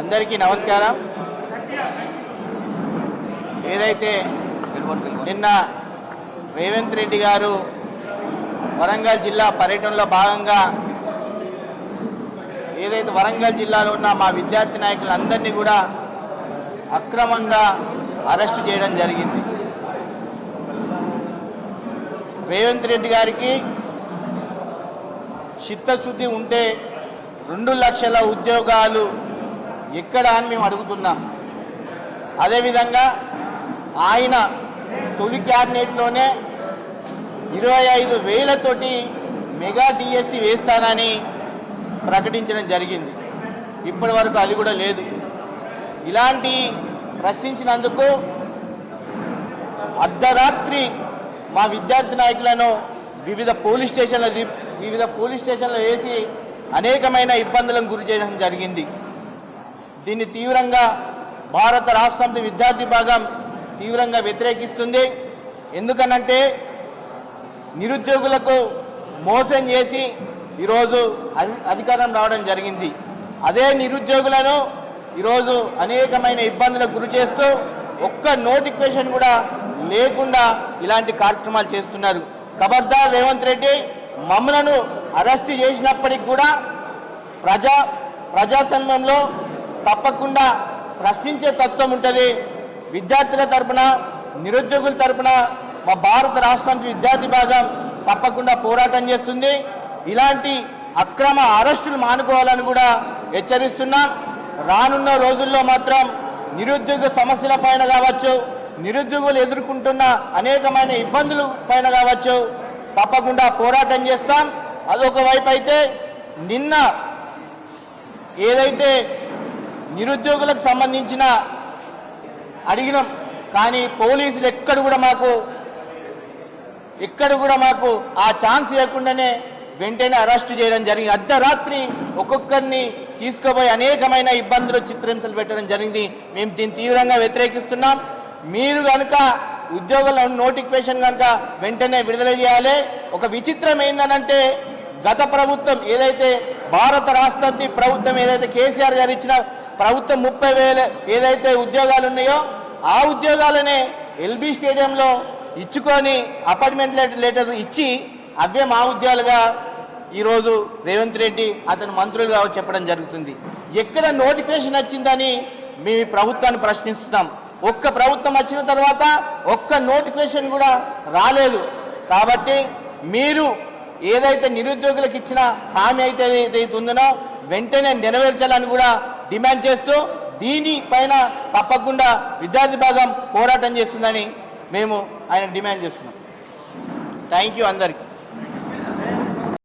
అందరికీ నమస్కారం. ఏదైతే నిన్న రేవంత్ రెడ్డి గారు వరంగల్ జిల్లా పర్యటనలో భాగంగా ఏదైతే వరంగల్ జిల్లాలో ఉన్న మా విద్యార్థి నాయకులందరినీ కూడా అక్రమంగా అరెస్టు చేయడం జరిగింది. రేవంత్ రెడ్డి గారికి చిత్తశుద్ధి ఉంటే రెండు లక్షల ఉద్యోగాలు ఎక్కడ అని మేము అడుగుతున్నాం. అదేవిధంగా ఆయన తొలి క్యాబినెట్లోనే ఇరవై ఐదు వేలతోటి మెగా డిఎస్సి వేస్తానని ప్రకటించడం జరిగింది. ఇప్పటి వరకు అది కూడా లేదు. ఇలాంటి ప్రశ్నించినందుకు అర్ధరాత్రి మా విద్యార్థి నాయకులను వివిధ పోలీస్ స్టేషన్ల వివిధ పోలీస్ స్టేషన్లో వేసి అనేకమైన ఇబ్బందులను గురి చేయడం జరిగింది. దీన్ని తీవ్రంగా భారత రాష్ట్రంతో విద్యార్థి భాగం తీవ్రంగా వ్యతిరేకిస్తుంది. ఎందుకనంటే నిరుద్యోగులకు మోసం చేసి ఈరోజు అధి అధికారం రావడం జరిగింది. అదే నిరుద్యోగులను ఈరోజు అనేకమైన ఇబ్బందులకు గురి చేస్తూ ఒక్క నోటిఫికేషన్ కూడా లేకుండా ఇలాంటి కార్యక్రమాలు చేస్తున్నారు. ఖబర్దార్ రేవంత్ రెడ్డి మమ్మలను అరెస్టు చేసినప్పటికి కూడా ప్రజా ప్రజాసంఘంలో తప్పకుండా ప్రశ్నించే తత్వం ఉంటుంది. విద్యార్థుల తరపున నిరుద్యోగుల తరపున మా భారత రాష్ట్రం విద్యార్థి భాగం తప్పకుండా పోరాటం చేస్తుంది. ఇలాంటి అక్రమ అరెస్టులు మానుకోవాలని కూడా హెచ్చరిస్తున్నాం. రానున్న రోజుల్లో మాత్రం నిరుద్యోగ సమస్యల పైన కావచ్చు నిరుద్యోగులు ఎదుర్కొంటున్న అనేకమైన ఇబ్బందుల పైన కావచ్చు తప్పకుండా పోరాటం చేస్తాం. అదొక వైపు అయితే నిన్న ఏదైతే నిరుద్యోగులకు సంబంధించిన అడిగినాం కానీ పోలీసులు ఎక్కడ కూడా మాకు ఎక్కడ కూడా మాకు ఆ ఛాన్స్ లేకుండానే వెంటనే అరెస్ట్ చేయడం జరిగింది. అర్ధరాత్రి ఒక్కొక్కరిని తీసుకుపోయి అనేకమైన ఇబ్బందులు చిత్రహింసలు పెట్టడం జరిగింది. మేము దీన్ని తీవ్రంగా వ్యతిరేకిస్తున్నాం. మీరు కనుక ఉద్యోగుల నోటిఫికేషన్ కనుక వెంటనే విడుదల చేయాలి. ఒక విచిత్రం ఏందనంటే గత ప్రభుత్వం ఏదైతే భారత రాష్ట్రపతి ప్రభుత్వం ఏదైతే కేసీఆర్ గారు ఇచ్చిన ప్రభుత్వం ముప్పై వేల ఏదైతే ఉద్యోగాలు ఉన్నాయో ఆ ఉద్యోగాలనే ఎల్బీ స్టేడియంలో ఇచ్చుకొని అపార్ట్మెంట్ లెటర్ ఇచ్చి అవే మా ఉద్యోగాలుగా ఈరోజు రేవంత్ రెడ్డి అతని మంత్రులుగా చెప్పడం జరుగుతుంది. ఎక్కడ నోటిఫికేషన్ వచ్చిందని మేము ప్రభుత్వాన్ని ప్రశ్నిస్తున్నాం. ఒక్క ప్రభుత్వం వచ్చిన తర్వాత ఒక్క నోటిఫికేషన్ కూడా రాలేదు. కాబట్టి మీరు ఏదైతే నిరుద్యోగులకు ఇచ్చిన హామీ అయితే ఏదైతే ఉందో వెంటనే నెరవేర్చాలని కూడా డిమాండ్ చేస్తూ దీనిపైన తప్పకుండా విద్యార్థి భాగం పోరాటం చేస్తుందని మేము ఆయన డిమాండ్ చేస్తున్నాం. థ్యాంక్ యూ అందరికీ.